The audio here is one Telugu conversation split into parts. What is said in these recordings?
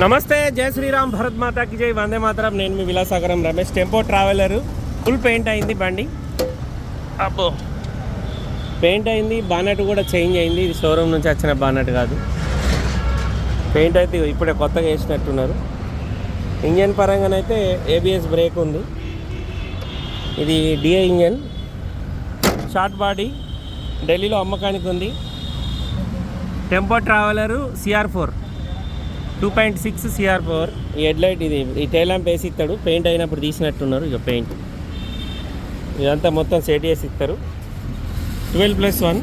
నమస్తే జై శ్రీరామ్ భరత్ మాతాకి జై. వందే మాతరం. నేను మీ Vilasagaram Ramesh. Tempo traveller. Full paint అయింది బండి. అబ్బో. పెయింట్ అయింది బానట్ కూడా చేంజ్ అయింది. ఇది షోరూమ్ నుంచి వచ్చిన బానట్ కాదు. పెయింట్ అయితే ఇప్పుడే కొత్తగా వేసినట్టున్నారు. ఇంజన్ పరంగానైతే ఏబిఎస్ బ్రేక్ ఉంది. ఇది డిఏ ఇంజన్. Short body. ఢిల్లీలో అమ్మకానికి ఉంది. Tempo traveller CR four two point six CR power ఈ హెడ్ లైట్ ఇది ఈ టైలాంప్ వేసి ఇస్తాడు. పెయింట్ అయినప్పుడు తీసినట్టున్నారు ఇక పెయింట్ ఇదంతా మొత్తం సెట్ చేసి ఇస్తారు. ట్వెల్వ్ ప్లస్ వన్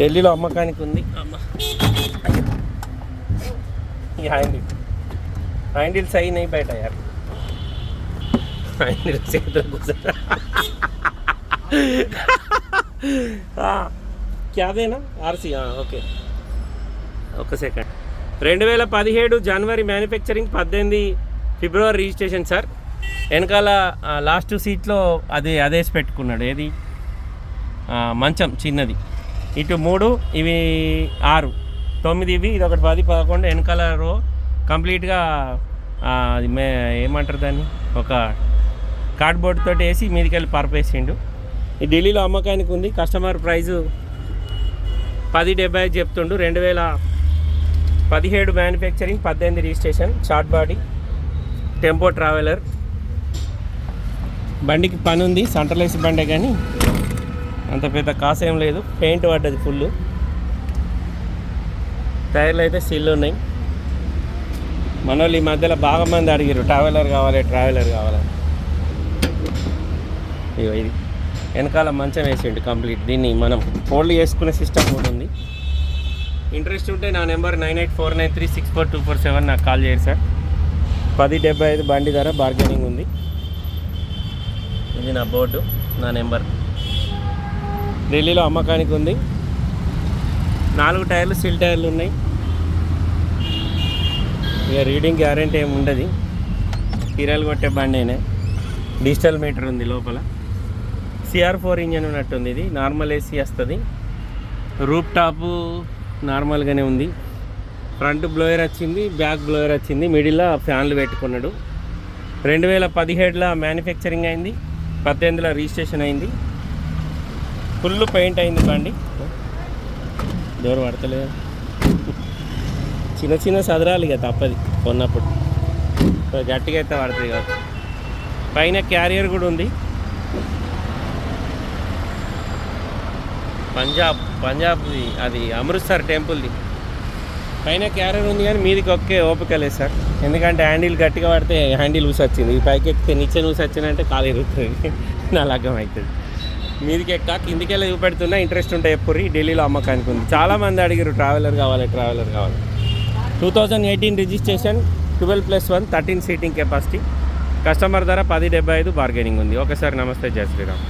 ఢిల్లీలో అమ్మకానికి ఉంది. ఈ హ్యాండిల్. హ్యాండిల్స్ అయినాయి బయట యార్ హ్యాండిల్స్ చేతులకు చేతులు క్యాదేనా ఆర్సీ ఓకే. ఒక సెకండ్. రెండు వేల పదిహేడు జనవరి మ్యానుఫ్యాక్చరింగ్ పద్దెనిమిది ఫిబ్రవరి రిజిస్ట్రేషన్ సార్. వెనకాల లాస్ట్ సీట్లో అది అదేసి పెట్టుకున్నాడు. ఏది? మంచం చిన్నది. ఇటు మూడు ఇవి ఆరు. తొమ్మిది ఇవి ఇది ఒకటి పది పదకొండు. వెనకాల రో కంప్లీట్గా అది మే ఏమంటారు దాన్ని? ఒక కార్డ్బోర్డ్ తోటి వేసి మీదకి వెళ్ళి పరపేసిండు. ఈ ఢిల్లీలో అమ్మకానికి ఉంది. కస్టమర్ ప్రైజు పది డెబ్బై ఐదు చెప్తుండు. రెండు వేల పదిహేడు మ్యానుఫ్యాక్చరింగ్ పద్దెనిమిది registration short body tempo traveller బండికి పని ఉంది సెంట్రలైజ్ బండే కానీ అంత పెద్ద కాసు ఏం లేదు. పెయింట్ పడ్డది ఫుల్ టైర్లు అయితే స్టిల్ ఉన్నాయి. మన వాళ్ళు ఈ మధ్యలో బాగా మంది అడిగారు ట్రావెలర్ కావాలి ట్రావెలర్ కావాలి ఇది. వెనకాల మంచం వేసిండు కంప్లీట్. దీన్ని మనం ఫోల్డ్ చేసుకునే సిస్టమ్ కూడా ఉంది. ఇంట్రెస్ట్ ఉంటే నా number nine eight four nine three six four two four seven నాకు కాల్ చేయండి సార్. పది డెబ్బై ఐదు బండి ధర బార్గెనింగ్ ఉంది. ఇది నా బోర్డు నా నెంబర్. ఢిల్లీలో అమ్మకానికి ఉంది. నాలుగు టైర్లు సిల్ టైర్లు ఉన్నాయి. ఇక రీడింగ్ గ్యారంటీ ఏమి ఉండదు. కీరాలు కొట్టే బండేనే డిజిటల్ మీటర్ ఉంది లోపల. సిఆర్ ఫోర్ ఇంజన్ ఉన్నట్టుంది ఇది. నార్మల్ ఏసీ వస్తుంది. రూప్ టాపు నార్మల్గానే ఉంది. ఫ్రంట్ బ్లోయర్ వచ్చింది బ్యాక్ బ్లోయర్ వచ్చింది మిడిల్లో ఫ్యాన్లు పెట్టుకున్నాడు. రెండు వేల పదిహేడులో మ్యానుఫ్యాక్చరింగ్ అయింది పద్దెనిమిదిలో రిజిస్ట్రేషన్ అయింది. ఫుల్ పెయింట్ అయింది బండి. డోర్ పడతలేదు. చిన్న చిన్న సదరాలు ఇక తప్పది కొన్నప్పుడు. గట్టిగా అయితే పడుతుంది కాదు పైన క్యారియర్ కూడా ఉంది. పంజాబ్ పంజాబ్ది అది అమృత్సర్ టెంపుల్ది పైన క్యారియర్ ఉంది కానీ మీదికి ఒకే ఓపిక లేదు సార్. ఎందుకంటే హ్యాండిల్ గట్టిగా పడితే హ్యాండిల్ ఊసొచ్చింది ఈ పైకి ఎక్కితే నిచ్చెన ఊసొచ్చిందంటే కాలు ఇరుగుతుంది నా లగ్గం అవుతుంది మీదికి ఎక్క కిందికెళ్ళి చూపెడుతున్నా ఇంట్రెస్ట్ ఉంటే ఎప్పుడు ఢిల్లీలో అమ్మకానికి ఉంది. చాలామంది అడిగారు ట్రావెలర్ కావాలి ట్రావెలర్ కావాలి. Two thousand eighteen registration twelve plus one thirteen seating capacity. Customer ధర పది డెబ్బై ఐదు బార్గెనింగ్ ఉంది. ఒకసారి నమస్తే జయ శ్రీరామ్.